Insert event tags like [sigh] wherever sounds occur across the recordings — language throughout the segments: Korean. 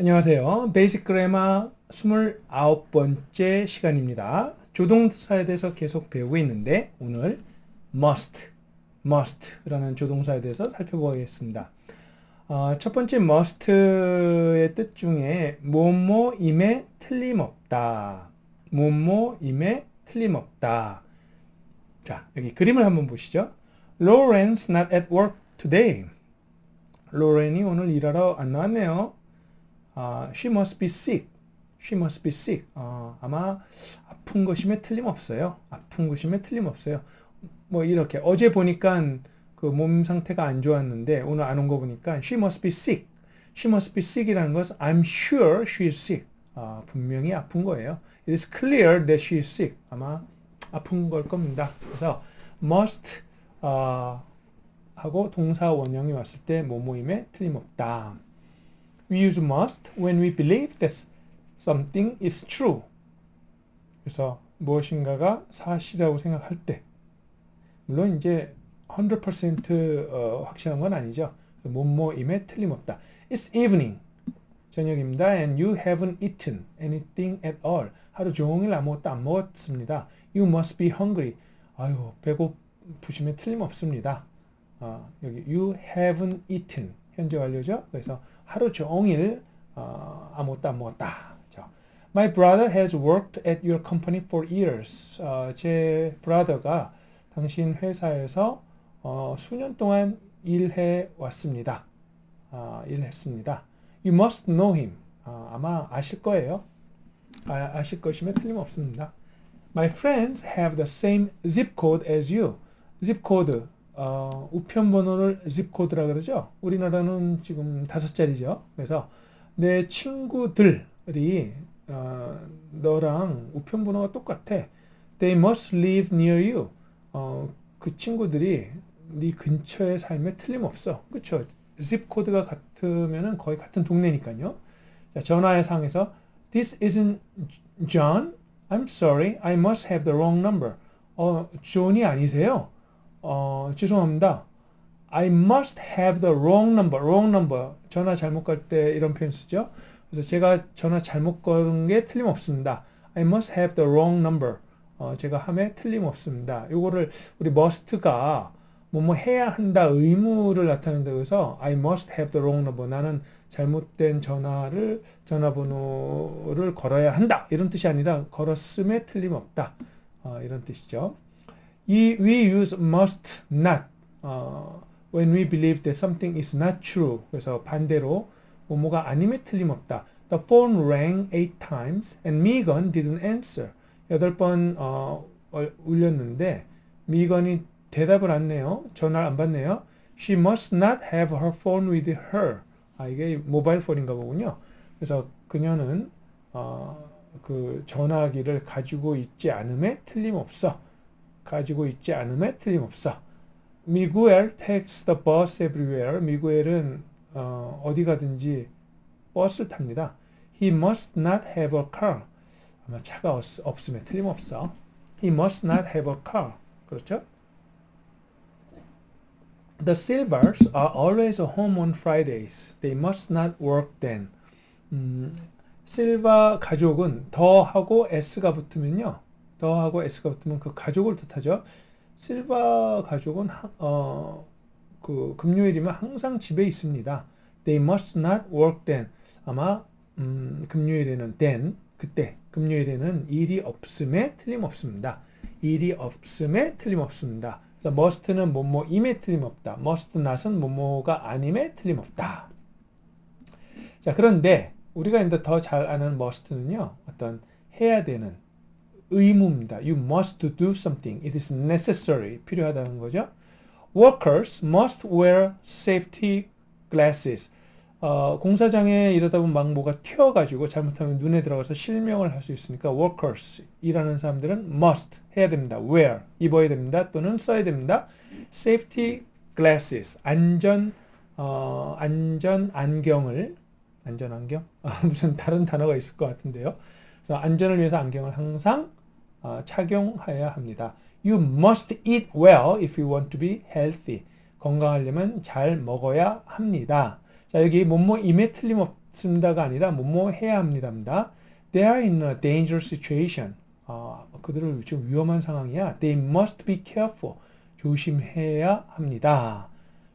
안녕하세요. 베이직 그래마 29번째 시간입니다. 조동사에 대해서 계속 배우고 있는데 오늘 must, must라는 조동사에 대해서 살펴보겠습니다. 어, 첫 번째 must의 뜻 중에 뭐뭐임에 틀림없다. 뭐뭐임에 틀림없다. 자, 여기 그림을 한번 보시죠. Lauren's not at work today. 로렌이 오늘 일하러 안 나왔네요. 아, she must be sick. She must be sick. 어, 아마 아픈 것임에 틀림없어요. 아픈 것임에 틀림없어요. 뭐 이렇게 어제 보니까 그 몸 상태가 안 좋았는데 오늘 안 온 거 보니까 she must be sick. she must be sick이라는 것은 I'm sure she is sick. 아, 분명히 아픈 거예요. It is clear that she is sick. 아마 아픈 걸 겁니다. 그래서 must 어, 하고 동사 원형이 왔을 때 뭐뭐임에 틀림없다. We use must when we believe that something is true. 그래서 무엇인가가 사실이라고 생각할 때 물론 이제 100% 어, 확실한 건 아니죠. 뭐뭐임에 틀림없다. It's evening. 저녁입니다. And you haven't eaten anything at all. 하루 종일 아무것도 안 먹었습니다. You must be hungry. 아유, 배고프시면 틀림없습니다. 어, 여기 you haven't eaten 현재 완료죠. 그래서 하루 종일 어, 아무것도 안 먹었다. 자, My brother has worked at your company for years. 어, 제 brother가 당신 회사에서 어, 수년 동안 일해 왔습니다. 아, 일했습니다. You must know him. 아, 아마 아실 거예요. 아, 아실 것이면 틀림없습니다. My friends have the same zip code as you. zip code 어, 우편 번호를 zip code라 그러죠. 우리나라는 지금 다섯 자리죠. 그래서 내 친구들이 어, 너랑 우편 번호가 똑같아. They must live near you. 어, 그 친구들이 네 근처에 살면 틀림없어. 그렇죠? zip 코드가 같으면은 거의 같은 동네니까요. 자, 전화의 상에서 This isn't John. I'm sorry. I must have the wrong number. 어, 존이 아니세요? 어, 죄송합니다. I must have the wrong number. wrong number. 전화 잘못 걸 때 이런 표현 쓰죠. 그래서 제가 전화 잘못 건 게 틀림없습니다. I must have the wrong number. 어, 제가 함에 틀림없습니다. 요거를 우리 must가 뭐뭐 해야 한다 의무를 나타낸다 그래서 I must have the wrong number. 나는 잘못된 전화를 전화번호를 걸어야 한다. 이런 뜻이 아니라 걸었음에 틀림없다. 어, 이런 뜻이죠. 이 we use must not 어, when we believe that something is not true. 그래서 반대로 뭐뭐가 아님에 틀림없다. The phone rang eight times and Megan didn't answer. 여덟 번 어, 울렸는데 미건이 대답을 안 해요. 전화를 안 받네요. She must not have her phone with her. 아 이게 모바일 폰인가 보군요. 그래서 그녀는 어, 그 전화기를 가지고 있지 않음에 틀림없어. 가지고 있지 않음에 틀림없어. 미구엘 takes the bus everywhere. 미구엘은 어, 어디 가든지 버스를 탑니다. He must not have a car. 아마 차가 없, 없으면 틀림없어. He must not have a car. 그렇죠? The Silvers are always home on Fridays. They must not work then. 음, 실바 가족은 더하고 s가 붙으면요. 더하고 s가 붙으면 그 가족을 뜻하죠. 실바 가족은 어, 그 금요일이면 항상 집에 있습니다. They must not work then. 아마 음, 금요일에는 then 그때 금요일에는 일이 없음에 틀림없습니다. 일이 없음에 틀림없습니다. 그래서 must는 뭐뭐임에 틀림없다. must not은 뭐뭐가 아님에 틀림없다. 자 그런데 우리가 이제 더 잘 아는 must는요 어떤 해야 되는 의무입니다. You must do something. It is necessary. 필요하다는 거죠. Workers must wear safety glasses. 어, 공사장에 이러다 보면 막 뭐가 튀어가지고 잘못하면 눈에 들어가서 실명을 할 수 있으니까 workers 일하는 사람들은 must 해야 됩니다. wear 입어야 됩니다. 또는 써야 됩니다. safety glasses 안전 어, 안전 안경을 안전 안경 아, [laughs] 무슨 다른 단어가 있을 것 같은데요. 그래서 안전을 위해서 안경을 항상 어, 착용해야 합니다. You must eat well if you want to be healthy. 건강하려면 잘 먹어야 합니다. 자, 여기 뭐뭐 임에 틀림없, 쓴다가 아니라 뭐뭐 해야 합니다입니다. They are in a dangerous situation. 아, 그들을 좀 위험한 상황이야. They must be careful. 조심해야 합니다.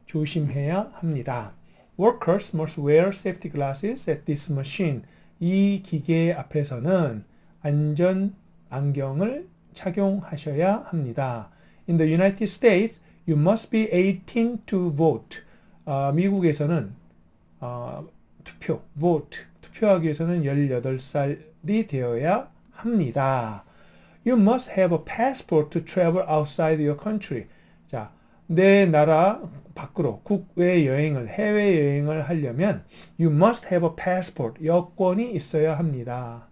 조심해야 합니다. Workers must wear safety glasses at this machine. 이 기계 앞에서는 안전 안경을 착용하셔야 합니다. In the United States, you must be 18 to vote. 아, 미국에서는 어, 투표, vote, 투표하기 위해서는 18살이 되어야 합니다. You must have a passport to travel outside your country. 자, 내 나라 밖으로 국외 여행을 해외 여행을 하려면 you must have a passport 여권이 있어야 합니다.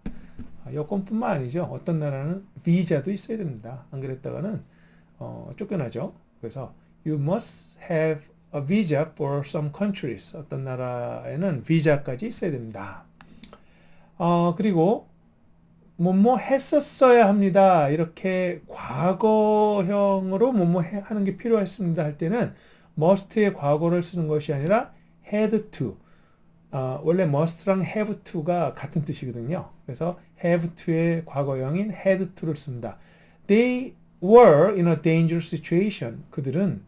아, 여권뿐만 아니죠. 어떤 나라는 비자도 있어야 됩니다. 안 그랬다가는 어, 쫓겨나죠. 그래서 you must have a visa for some countries. 어떤 나라에는 비자까지 있어야 됩니다. 어, 그리고 뭐뭐 했었어야 합니다. 이렇게 과거형으로 뭐뭐 하는 게 필요했습니다 할 때는 must의 과거를 쓰는 것이 아니라 had to. 어, 원래 must랑 have to가 같은 뜻이거든요. 그래서 have to의 과거형인 had to를 씁니다. They were in a dangerous situation. 그들은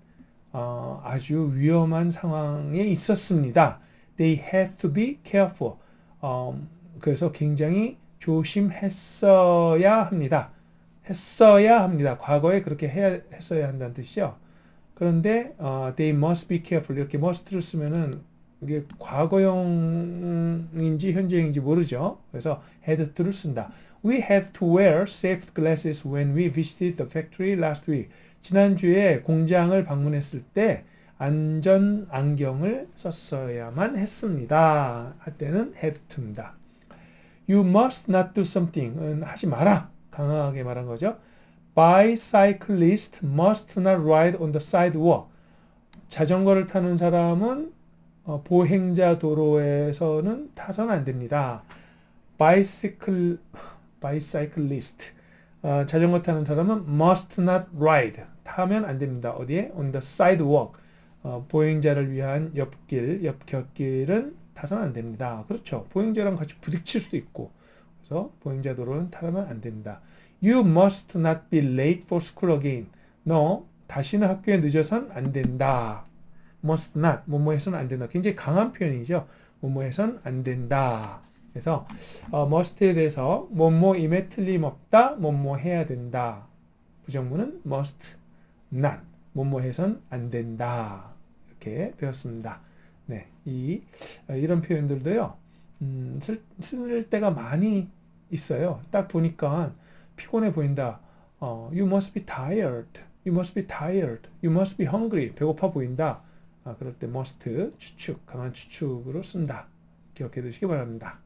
어, 아주 위험한 상황에 있었습니다. They had to be careful. 어, 그래서 굉장히 조심했어야 합니다. 했어야 합니다. 과거에 그렇게 해야 했어야 한다는 뜻이죠. 그런데 어, they must be careful 이렇게 must를 쓰면은 이게 과거형인지 현재형인지 모르죠. 그래서 had to를 쓴다. We had to wear safety glasses when we visited the factory last week. 지난주에 공장을 방문했을 때 안전 안경을 썼어야만 했습니다. 할 때는 had to입니다. You must not do something은 하지 마라. 강하게 말한 거죠. Bicyclist must not ride on the sidewalk. 자전거를 타는 사람은 어, 보행자 도로에서는 타선 안 됩니다. Bicycle, bicyclist. 어, 자전거 타는 사람은 must not ride. 타면 안 됩니다. 어디에? On the sidewalk. 어, 보행자를 위한 옆길, 옆곁길은 타선 안 됩니다. 그렇죠. 보행자랑 같이 부딪힐 수도 있고. 그래서 보행자 도로는 타면 안 됩니다. You must not be late for school again. 너 다시는 학교에 늦어선 안 된다. Must not, 뭐뭐 해서는 안 된다. 굉장히 강한 표현이죠. 뭐뭐 해선 안 된다. 그래서 어, must에 대해서 뭐뭐임에 틀림없다, 뭐뭐 해야 된다. 부정문은 must not, 뭐뭐 해선 안 된다. 이렇게 배웠습니다. 네, 이 어, 이런 표현들도요. 음, 쓸, 쓸 때가 많이 있어요. 딱 보니까 피곤해 보인다. 어, you must be tired. You must be tired. You must be hungry. 배고파 보인다. 아, 그럴 때 must 추측, 강한 추측으로 쓴다. 기억해 두시기 바랍니다.